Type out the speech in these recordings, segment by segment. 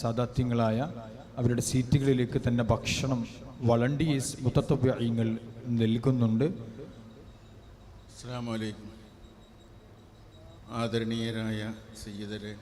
സാദാത്യങ്ങളായ അവരുടെ സീറ്റുകളിലേക്ക് തന്നെ ഭക്ഷണം വളണ്ടിയേഴ്സ് മുത്തത്വ്യങ്ങൾ നൽകുന്നുണ്ട്. അസ്സാം ആദരണീയരായ സയ്യിദരെ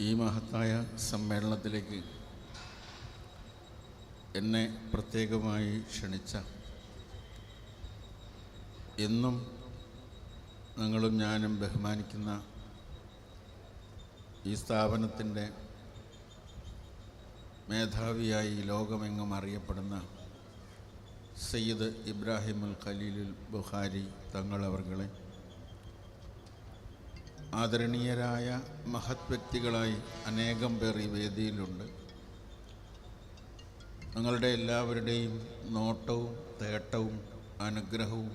ഈ മഹത്തായ സമ്മേളനത്തിലേക്ക് എന്നെ പ്രത്യേകമായി ക്ഷണിച്ച എന്നും നിങ്ങളും ഞാനും ബഹുമാനിക്കുന്ന ഈ സ്ഥാപനത്തിന്റെ മേധാവിയായി ലോകമെങ്ങും അറിയപ്പെടുന്ന സയ്യിദ് ഇബ്രാഹിമുൽ ഖലീലുൽ ബുഖാരി തങ്ങളവർകളെ ആദരണീയരായ മഹത് വ്യക്തികളായി അനേകം പേർ ഈ വേദിയിലുണ്ട്. നിങ്ങളുടെ എല്ലാവരുടെയും നോട്ടവും തേട്ടവും അനുഗ്രഹവും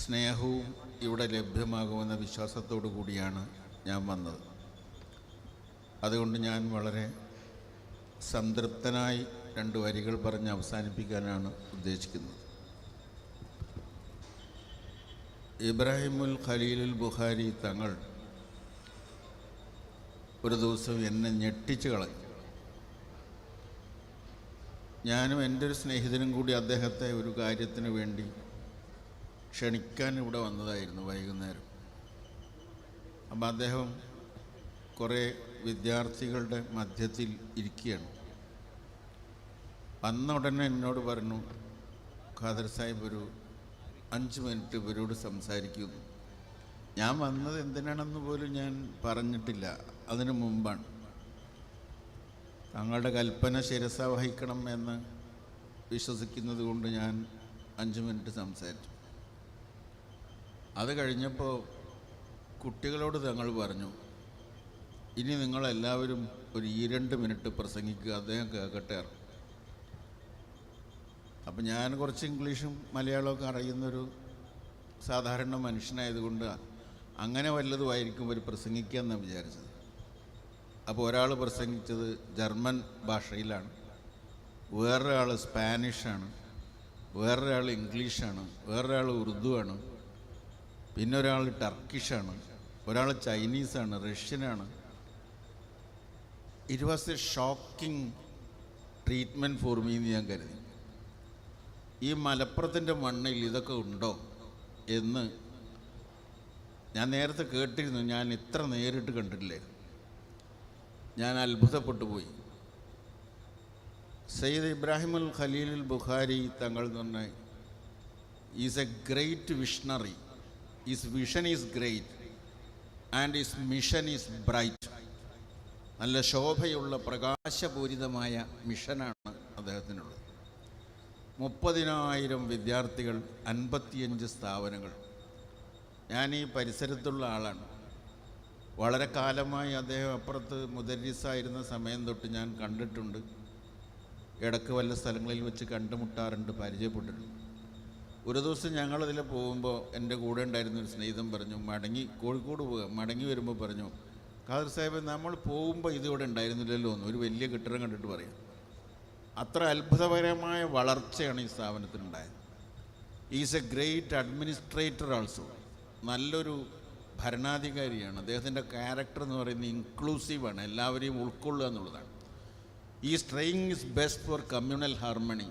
സ്നേഹവും ഇവിടെ ലഭ്യമാകുമെന്ന വിശ്വാസത്തോടു കൂടിയാണ് ഞാൻ വന്നത്. അതുകൊണ്ട് ഞാൻ വളരെ സംതൃപ്തനായി രണ്ട് വരികൾ പറഞ്ഞ് അവസാനിപ്പിക്കാനാണ് ഉദ്ദേശിക്കുന്നത്. ഇബ്രാഹിമുൽ ഖലീലുൽ ബുഖാരി തങ്ങൾ ഒരു ദിവസം എന്നെ ഞെട്ടിച്ച് കളഞ്ഞു. ഞാനും എന്റെ ഒരു സ്നേഹിതനും കൂടി അദ്ദേഹത്തെ ഒരു കാര്യത്തിന് വേണ്ടി ക്ഷണിക്കാൻ ഇവിടെ വന്നതായിരുന്നു വൈകുന്നേരം. അപ്പം അദ്ദേഹം കുറേ വിദ്യാർത്ഥികളുടെ മധ്യത്തിൽ ഇരിക്കുകയാണ്. വന്ന ഉടനെ എന്നോട് പറഞ്ഞു ഖാദർ സാഹിബ് ഒരു അഞ്ച് മിനിറ്റ് ഇവരോട് സംസാരിക്കുന്നു ഞാൻ വന്നത് എന്തിനാണെന്ന് പോലും ഞാൻ പറഞ്ഞിട്ടില്ല. അതിനു മുമ്പാണ്. തങ്ങളുടെ കൽപ്പന ശിരസ വഹിക്കണം എന്ന് വിശ്വസിക്കുന്നത് കൊണ്ട് ഞാൻ അഞ്ച് മിനിറ്റ് സംസാരിച്ചു. അത് കഴിഞ്ഞപ്പോൾ കുട്ടികളോട് തങ്ങൾ പറഞ്ഞു ഇനി നിങ്ങളെല്ലാവരും ഒരു ഈ രണ്ട് മിനിറ്റ് പ്രസംഗിക്കുക. അദ്ദേഹം കേൾക്കട്ടെ. അപ്പം ഞാൻ കുറച്ച് ഇംഗ്ലീഷും മലയാളമൊക്കെ അറിയുന്നൊരു സാധാരണ മനുഷ്യനായതുകൊണ്ട് അങ്ങനെ വല്ലതുമായിരിക്കും ഒരു പ്രസംഗിക്കുക എന്നാണ് വിചാരിച്ചത്. അപ്പോൾ ഒരാൾ പ്രസംഗിച്ചത് ജർമ്മൻ ഭാഷയിലാണ്. വേറൊരാൾ സ്പാനിഷാണ്. വേറൊരാൾ ഇംഗ്ലീഷാണ്. വേറൊരാൾ ഉറുദുവാണ്. പിന്നെ ഒരാൾ ടർക്കിഷാണ്. ഒരാൾ ചൈനീസാണ്. റഷ്യനാണ്. It was a shocking treatment for me എന്ന് ഞാൻ കരുതി. ഈ മലപ്പുറത്തിന്റെ മണ്ണിൽ ഇതൊക്കെ ഉണ്ടോ എന്ന് ഞാൻ നേരത്തെ കേട്ടിരുന്നു. ഞാൻ ഇത്ര നേരിട്ട് കണ്ടിട്ടില്ലായിരുന്നു ഞാൻ അത്ഭുതപ്പെട്ടു പോയി. സയ്യിദ് ഇബ്രാഹിമുൽ ഖലീലുൽ ബുഖാരി തങ്ങൾ പറഞ്ഞ is a great visionary is vision is great and is mission is bright നല്ല ശോഭയുള്ള പ്രകാശപൂരിതമായ മിഷനാണ് അദ്ദേഹത്തിനുള്ളത്. മുപ്പതിനായിരം വിദ്യാർത്ഥികൾ അൻപത്തിയഞ്ച് സ്ഥാപനങ്ങൾ. ഞാൻ ഈ പരിസരത്തുള്ള ആളാണ്. വളരെ കാലമായി അദ്ദേഹം അപ്പുറത്ത് മുദരിസായിരുന്ന സമയം തൊട്ട് ഞാൻ കണ്ടിട്ടുണ്ട്. ഇടയ്ക്ക് വല്ല സ്ഥലങ്ങളിൽ വെച്ച് കണ്ടുമുട്ടാറുണ്ട് പരിചയപ്പെട്ടിട്ടുണ്ട്. ഒരു ദിവസം ഞങ്ങളതിൽ പോകുമ്പോൾ എന്റെ കൂടെ ഉണ്ടായിരുന്ന ഒരു സ്നേഹിതം പറഞ്ഞു മടങ്ങി കോഴിക്കോട് പോകുക മടങ്ങി വരുമ്പോൾ പറഞ്ഞു ഖാദർ സാഹിബ് നമ്മൾ പോകുമ്പോൾ ഇതിവിടെ ഉണ്ടായിരുന്നില്ലല്ലോ എന്ന് ഒരു വലിയ കെട്ടിടം കണ്ടിട്ട് പറയാം. അത്ര അത്ഭുതകരമായ വളർച്ചയാണ് ഈ സ്ഥാപനത്തിനുണ്ടായത്. Is a great administrator also നല്ലൊരു ഭരണാധികാരിയാണ്. അദ്ദേഹത്തിന്റെ ക്യാരക്ടർ എന്ന് പറയുന്നത് ഇൻക്ലൂസീവാണ് എല്ലാവരെയും ഉൾക്കൊള്ളുക എന്നുള്ളതാണ്. ഈ strain is best for communal harmony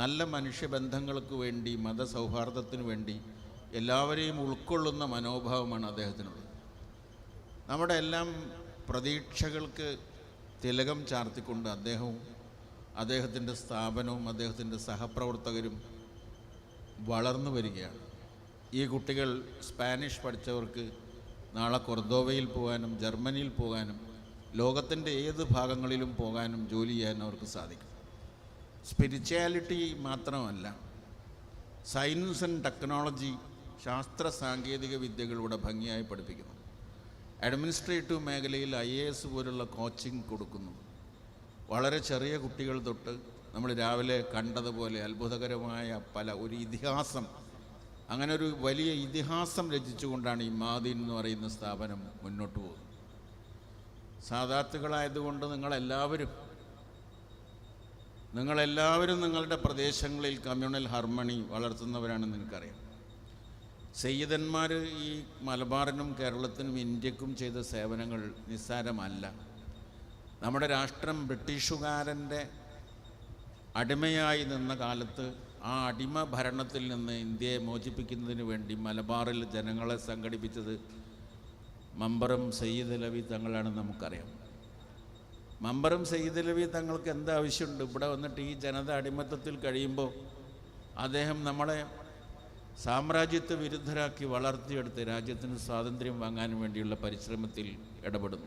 നല്ല മനുഷ്യബന്ധങ്ങൾക്ക് വേണ്ടി മതസൗഹാർദ്ദത്തിന് വേണ്ടി എല്ലാവരെയും ഉൾക്കൊള്ളുന്ന മനോഭാവമാണ് അദ്ദേഹത്തിനുള്ളത്. നമ്മുടെ എല്ലാം പ്രതീക്ഷകൾക്ക് തിലകം ചാർത്തിക്കൊണ്ട് അദ്ദേഹവും അദ്ദേഹത്തിന്റെ സ്ഥാപനവും അദ്ദേഹത്തിന്റെ സഹപ്രവർത്തകരും വളർന്നു വരികയാണ്. ഈ കുട്ടികൾ സ്പാനിഷ് പഠിച്ചവർക്ക് നാളെ കൊർദോവയിൽ പോകാനും ജർമ്മനിയിൽ പോകാനും ലോകത്തിന്റെ ഏത് ഭാഗങ്ങളിലും പോകാനും ജോലി ചെയ്യാനും അവർക്ക് സാധിക്കും. സ്പിരിച്വാലിറ്റി മാത്രമല്ല സയൻസ് ആൻഡ് ടെക്നോളജി ശാസ്ത്ര സാങ്കേതിക വിദ്യകളിലൂടെ ഭംഗിയായി പഠിപ്പിക്കുന്നു. അഡ്മിനിസ്ട്രേറ്റീവ് മേഖലയിൽ ഐ എ എസ് പോലുള്ള കോച്ചിങ് കൊടുക്കുന്നു. വളരെ ചെറിയ കുട്ടികൾ തൊട്ട് നമ്മൾ രാവിലെ കണ്ടതുപോലെ അത്ഭുതകരമായ പല ഒരു ഇതിഹാസം അങ്ങനെ ഒരു വലിയ ഇതിഹാസം രചിച്ചുകൊണ്ടാണ് ഈ മാദീൻ എന്ന് പറയുന്ന സ്ഥാപനം മുന്നോട്ട് പോകുന്നത്. സാധാത്തുകളായതുകൊണ്ട് നിങ്ങളെല്ലാവരും നിങ്ങളെല്ലാവരും നിങ്ങളുടെ പ്രദേശങ്ങളിൽ കമ്മ്യൂണൽ ഹാർമണി വളർത്തുന്നവരാണെന്ന് എനിക്കറിയാം സയ്യിദന്മാർ ഈ മലബാറിനും കേരളത്തിനും ഇന്ത്യക്കും ചെയ്ത സേവനങ്ങൾ നിസ്സാരമല്ല. നമ്മുടെ രാഷ്ട്രം ബ്രിട്ടീഷുകാരന്റെ അടിമയായി നിന്ന കാലത്ത് ആ അടിമ ഭരണത്തിൽ നിന്ന് ഇന്ത്യയെ മോചിപ്പിക്കുന്നതിന് വേണ്ടി മലബാറിൽ ജനങ്ങളെ സംഘടിപ്പിച്ചത് മമ്പറം സയ്യിദ് ലവി തങ്ങളാണെന്ന് നമുക്കറിയാം. മമ്പറം സയ്യിദ് ലവി തങ്ങൾക്ക് എന്താവശ്യമുണ്ട് ഇവിടെ വന്നിട്ട് ഈ ജനത അടിമത്തത്തിൽ കഴിയുമ്പോൾ അദ്ദേഹം നമ്മളെ സാമ്രാജ്യത്വ വിരുദ്ധരാക്കി വളർത്തിയെടുത്ത് രാജ്യത്തിന് സ്വാതന്ത്ര്യം വാങ്ങാൻ വേണ്ടിയുള്ള പരിശ്രമത്തിൽ ഇടപെടുന്നു.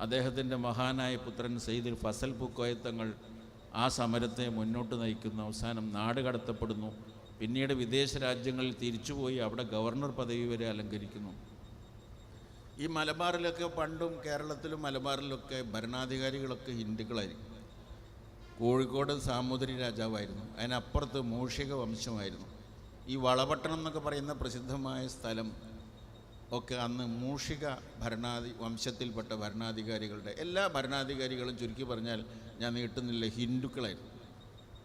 അദ്ദേഹത്തിന്റെ മഹാനായ പുത്രൻ സെയ്ദിൽ ഫസൽ പൂക്കോയത്തങ്ങൾ ആ സമരത്തെ മുന്നോട്ട് നയിക്കുന്നു. അവസാനം നാട് കടത്തപ്പെടുന്നു. പിന്നീട് വിദേശ രാജ്യങ്ങളിൽ തിരിച്ചുപോയി അവിടെ ഗവർണർ പദവി വരെ അലങ്കരിക്കുന്നു. ഈ മലബാറിലൊക്കെ പണ്ടും കേരളത്തിലും മലബാറിലൊക്കെ ഭരണാധികാരികളൊക്കെ ഹിന്ദുക്കളായിരിക്കും. കോഴിക്കോട് സാമൂതിരി രാജാവായിരുന്നു. അതിനപ്പുറത്ത് മൂഷിക വംശമായിരുന്നു. ഈ വളപട്ടണം എന്നൊക്കെ പറയുന്ന പ്രസിദ്ധമായ സ്ഥലം ഒക്കെ അന്ന് മൂഷിക ഭരണാധി വംശത്തിൽപ്പെട്ട ഭരണാധികാരികളുടെ എല്ലാ ഭരണാധികാരികളും ചുരുക്കി പറഞ്ഞാൽ ഞാൻ നീട്ടുന്നില്ല ഹിന്ദുക്കളായിരുന്നു.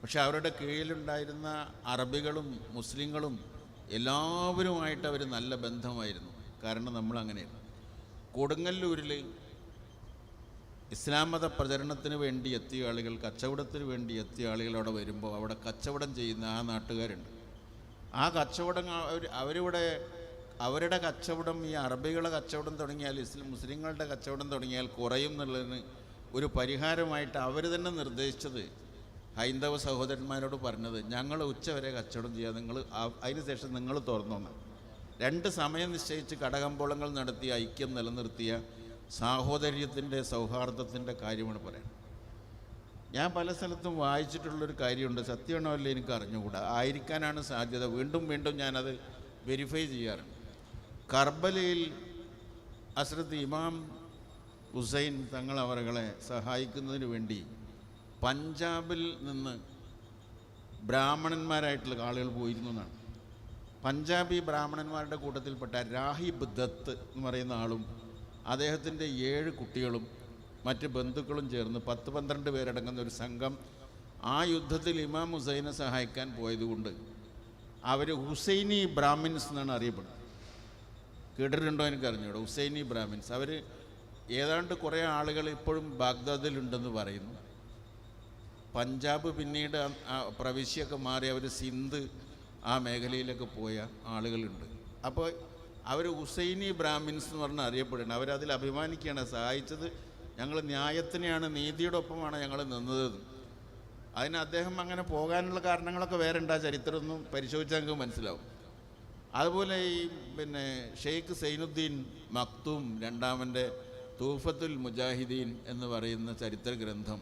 പക്ഷെ അവരുടെ കീഴിലുണ്ടായിരുന്ന അറബികളും മുസ്ലിങ്ങളും എല്ലാവരുമായിട്ട് അവർ നല്ല ബന്ധമായിരുന്നു. കാരണം നമ്മൾ അങ്ങനെയാണ്. കൊടുങ്ങല്ലൂരിൽ ഇസ്ലാം മത പ്രചരണത്തിന് വേണ്ടി എത്തിയ ആളുകൾ കച്ചവടത്തിന് വേണ്ടി എത്തിയ ആളുകൾ അവിടെ വരുമ്പോൾ അവിടെ കച്ചവടം ചെയ്യുന്ന ആ നാട്ടുകാരുണ്ട്. ആ കച്ചവടം അവർ അവരിവിടെ അവരുടെ കച്ചവടം ഈ അറബികളുടെ കച്ചവടം തുടങ്ങിയാൽ ഇസ്ലിം മുസ്ലിങ്ങളുടെ കച്ചവടം തുടങ്ങിയാൽ കുറയും എന്നുള്ളതിന് ഒരു പരിഹാരമായിട്ട് അവർ തന്നെ നിർദ്ദേശിച്ചത്. ഹൈന്ദവ സഹോദരന്മാരോട് പറഞ്ഞത് ഞങ്ങൾ ഉച്ചവരെ കച്ചവടം ചെയ്യുക നിങ്ങൾ അതിനുശേഷം നിങ്ങൾ തുറന്നോണം രണ്ട് സമയം നിശ്ചയിച്ച് കടകമ്പോളങ്ങൾ നടത്തി ഐക്യം നിലനിർത്തിയ സാഹോദര്യത്തിന്റെ സൗഹാർദ്ദത്തിന്റെ കാര്യമാണ് പറയുന്നത്. ഞാൻ പല സ്ഥലത്തും വായിച്ചിട്ടുള്ളൊരു കാര്യമുണ്ട്. സത്യമാണോ അല്ലേ എനിക്ക് അറിഞ്ഞുകൂടാ. ആയിരിക്കാനാണ് സാധ്യത. വീണ്ടും വീണ്ടും ഞാനത് വെരിഫൈ ചെയ്യാറുണ്ട്. കർബലയിൽ അസ്രത്ത് ഇമാം ഹുസൈൻ തങ്ങൾ അവരുകളെ സഹായിക്കുന്നതിന് വേണ്ടി പഞ്ചാബിൽ നിന്ന് ബ്രാഹ്മണന്മാരായിട്ടുള്ള ആളുകൾ പോയിരുന്നു എന്നാണ്. പഞ്ചാബി ബ്രാഹ്മണന്മാരുടെ കൂട്ടത്തിൽപ്പെട്ട രാഹിബ് ദത്ത് എന്ന് പറയുന്ന ആളും അദ്ദേഹത്തിന്റെ ഏഴ് കുട്ടികളും മറ്റ് ബന്ധുക്കളും ചേർന്ന് പത്ത് പന്ത്രണ്ട് പേരടങ്ങുന്ന ഒരു സംഘം ആ യുദ്ധത്തിൽ ഇമാം ഹുസൈനെ സഹായിക്കാൻ പോയതുകൊണ്ട് അവർ ഹുസൈനി ബ്രാഹ്മിൻസ് എന്നാണ് അറിയപ്പെടുന്നത്. കേട്ടിട്ടുണ്ടോ എനിക്ക് അറിഞ്ഞൂടെ? ഹുസൈനി ബ്രാഹ്മിൻസ്. അവർ ഏതാണ്ട് കുറേ ആളുകൾ ഇപ്പോഴും ബാഗ്ദാദിലുണ്ടെന്ന് പറയുന്നു. പഞ്ചാബ് പിന്നീട് ആ- പ്രവിശ്യൊക്കെ മാറി അവർ സിന്ധ് ആ മേഖലയിലൊക്കെ പോയ ആളുകളുണ്ട്. അപ്പോൾ അവർ ഹുസൈനി ബ്രാഹ്മിൻസ് എന്ന് പറഞ്ഞാൽ അറിയപ്പെടുന്നത്. അവരതിൽ അഭിമാനിക്കുകയാണ്. സഹായിച്ചത് ഞങ്ങൾ ന്യായത്തിനെയാണ് നീതിയുടെ ഒപ്പമാണ് ഞങ്ങൾ നിന്നത്. അതിന് അദ്ദേഹം അങ്ങനെ പോകാനുള്ള കാരണങ്ങളൊക്കെ വേറെ ഉണ്ട് ആ ചരിത്രമൊന്നും പരിശോധിച്ചാൽ നമുക്ക് മനസ്സിലാവും. അതുപോലെ ഈ പിന്നെ ഷെയ്ഖ് സൈനുദ്ദീൻ മക്തൂം രണ്ടാമന്റെ തൂഫത്തുൽ മുജാഹിദീൻ എന്ന് പറയുന്ന ചരിത്ര ഗ്രന്ഥം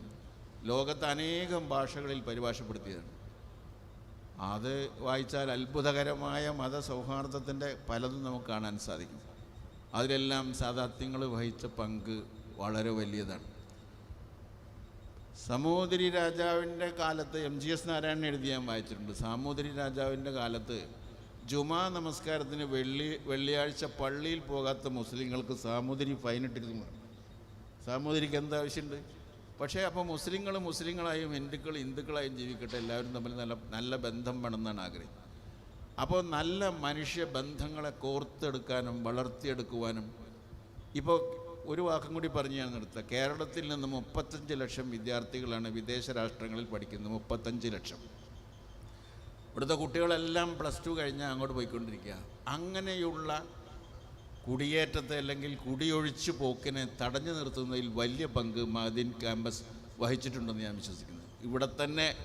ലോകത്ത് അനേകം ഭാഷകളിൽ പരിഭാഷപ്പെടുത്തിയതാണ്. അത് വായിച്ചാൽ അത്ഭുതകരമായ മതസൗഹാർദ്ദത്തിന്റെ പലതും നമുക്ക് കാണാൻ സാധിക്കും. അതിലെല്ലാം സാധാത്യങ്ങൾ വഹിച്ച പങ്ക് വളരെ വലിയതാണ്. സമൂതിരി രാജാവിന്റെ കാലത്ത് എം ജി എസ് നാരായണൻ എഴുതി ഞാൻ വായിച്ചിട്ടുണ്ട്. സാമൂതിരി രാജാവിന്റെ കാലത്ത് ജുമാ നമസ്കാരത്തിന് വെള്ളി വെള്ളിയാഴ്ച പള്ളിയിൽ പോകാത്ത മുസ്ലിങ്ങൾക്ക് സാമൂതിരി ഫൈനിട്ടിരുന്നു സാമൂതിരിക്ക് എന്താവശ്യമുണ്ട് പക്ഷേ അപ്പോൾ മുസ്ലിങ്ങൾ മുസ്ലിങ്ങളായും ഹിന്ദുക്കൾ ഹിന്ദുക്കളായും ജീവിക്കട്ടെ എല്ലാവരും തമ്മിൽ നല്ല നല്ല ബന്ധം വേണമെന്നാണ് ആഗ്രഹം. അപ്പോൾ നല്ല മനുഷ്യ ബന്ധങ്ങളെ കോർത്തെടുക്കാനും വളർത്തിയെടുക്കുവാനും ഇപ്പോൾ ഒരു വാക്കും കൂടി പറഞ്ഞു ഞാൻ നിർത്തുക കേരളത്തിൽ നിന്ന് മുപ്പത്തഞ്ച് ലക്ഷം വിദ്യാർത്ഥികളാണ് വിദേശ രാഷ്ട്രങ്ങളിൽ പഠിക്കുന്നത്. മുപ്പത്തഞ്ച് ലക്ഷം. ഇവിടുത്തെ കുട്ടികളെല്ലാം പ്ലസ് ടു കഴിഞ്ഞാൽ അങ്ങോട്ട് പോയിക്കൊണ്ടിരിക്കുക. അങ്ങനെയുള്ള കുടിയേറ്റത്തെ അല്ലെങ്കിൽ കുടിയൊഴിച്ചു പോക്കിനെ തടഞ്ഞു നിർത്തുന്നതിൽ വലിയ പങ്ക് മദീൻ ക്യാമ്പസ് വഹിച്ചിട്ടുണ്ടെന്ന് ഞാൻ വിശ്വസിക്കുന്നു. ഇവിടെ തന്നെ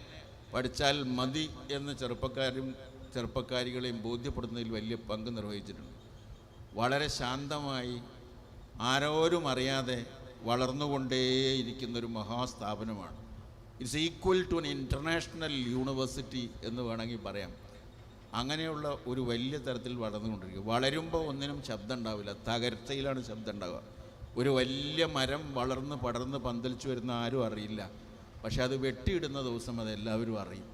പഠിച്ചാൽ മതി എന്ന് ചെറുപ്പക്കാരും ചെറുപ്പക്കാരികളെയും ബോധ്യപ്പെടുന്നതിൽ വലിയ പങ്ക് നിർവഹിച്ചിട്ടുണ്ട്. വളരെ ശാന്തമായി ആരോരും അറിയാതെ വളർന്നുകൊണ്ടേയിരിക്കുന്നൊരു മഹാസ്ഥാപനമാണ്. It's equal to an international university എന്ന് വേണമെങ്കിൽ പറയാം. അങ്ങനെയുള്ള ഒരു വലിയ തരത്തിൽ വളർന്നുകൊണ്ടിരിക്കുക വളരുമ്പോൾ ഒന്നിനും ശബ്ദം ഉണ്ടാവില്ല തകർച്ചയിലാണ് ശബ്ദം ഉണ്ടാവുക ഒരു വലിയ മരം വളർന്ന് പടർന്ന് പന്തലിച്ചു വരുന്ന ആരും അറിയില്ല. പക്ഷെ അത് വെട്ടിയിടുന്ന ദിവസം അത് എല്ലാവരും അറിയും.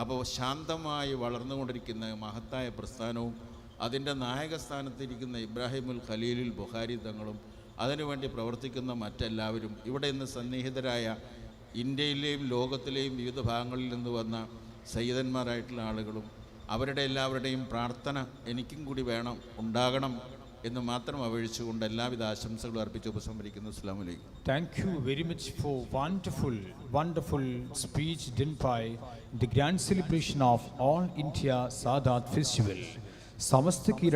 അപ്പോൾ ശാന്തമായി വളർന്നുകൊണ്ടിരിക്കുന്ന മഹത്തായ പ്രസ്ഥാനവും അതിന്റെ നായകസ്ഥാനത്തിരിക്കുന്ന ഇബ്രാഹിമുൽ ഖലീലുൽ ബുഹാരി തങ്ങളും അതിനുവേണ്ടി പ്രവർത്തിക്കുന്ന മറ്റെല്ലാവരും ഇവിടെ ഇന്ന് സന്നിഹിതരായ ഇന്ത്യയിലെയും ലോകത്തിലെയും വിവിധ ഭാഗങ്ങളിൽ നിന്ന് വന്ന സയ്യിദന്മാരായിട്ടുള്ള ആളുകളും അവരുടെ എല്ലാവരുടെയും പ്രാർത്ഥന എനിക്കും കൂടി വേണം ഉണ്ടാകണം എന്ന് മാത്രം അപേക്ഷിച്ചുകൊണ്ട് എല്ലാവിധ ആശംസകളും അർപ്പിച്ച് ഉപസംഹരിക്കുന്നു അസ്സാം വലൈക്കും you very much for wonderful wonderful speech din by the grand celebration of all India India festival. సంస్థకి